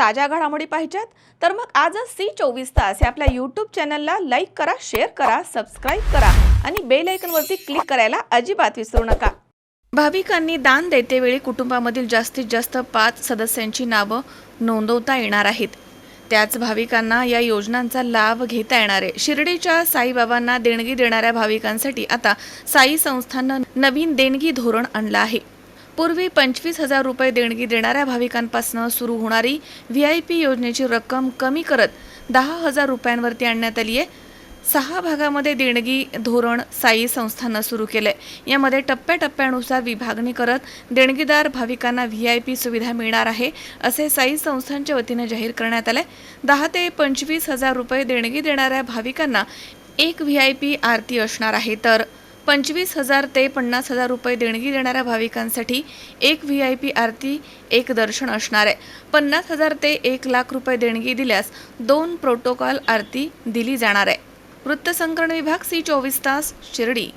ताज्या घडामोडी पाहिजेत. तर मग आजच सी चोवीस तास या आपल्या यूट्यूब चॅनलला लाईक करा शेअर करा सबस्क्राईब करा आणि बेल आयकनवरती क्लिक करायला अजिबात विसरू नका. भाविकांनी दान देतेवेळी कुटुंबामधील जास्तीत जास्त पाच सदस्यांची नावं नोंदवता येणार आहेत. त्याच भाविकांना या योजनांचा लाभ घेता येणार आहे. शिर्डीच्या साईबाबांना देणगी देणाऱ्या भाविकांसाठी आता साई संस्थानं नवीन देणगी धोरण आणलं आहे. पूर्वी पंचवीस हजार रुपये देणगी देणाऱ्या भाविकांपासून सुरू होणारी व्ही आय पी योजनेची रक्कम कमी करत दहा हजार रुपयांवरती आणण्यात आली आहे. सहा भागामध्ये देणगी धोरण साई संस्थानं सुरू केलंय. यामध्ये टप्प्याटप्प्यानुसार विभागणी करत देणगीदार भाविकांना व्ही आय पी सुविधा मिळणार आहे असे साई संस्थांच्या वतीनं जाहीर करण्यात आलंय. दहा ते पंचवीस हजार रुपये देणगी देणाऱ्या भाविकांना एक व्ही आय पी आरती असणार आहे. तर पंचवीस हजार ते पन्नास हजार रुपये देणगी देणाऱ्या भाविकांसाठी एक व्ही आय पी आरती एक दर्शन असणार आहे. पन्नास हजार ते एक लाख रुपये देणगी दिल्यास दोन प्रोटोकॉल आरती दिली जाणार आहे. वृत्तसंकलन विभाग सी चोवीस तास शिर्डी.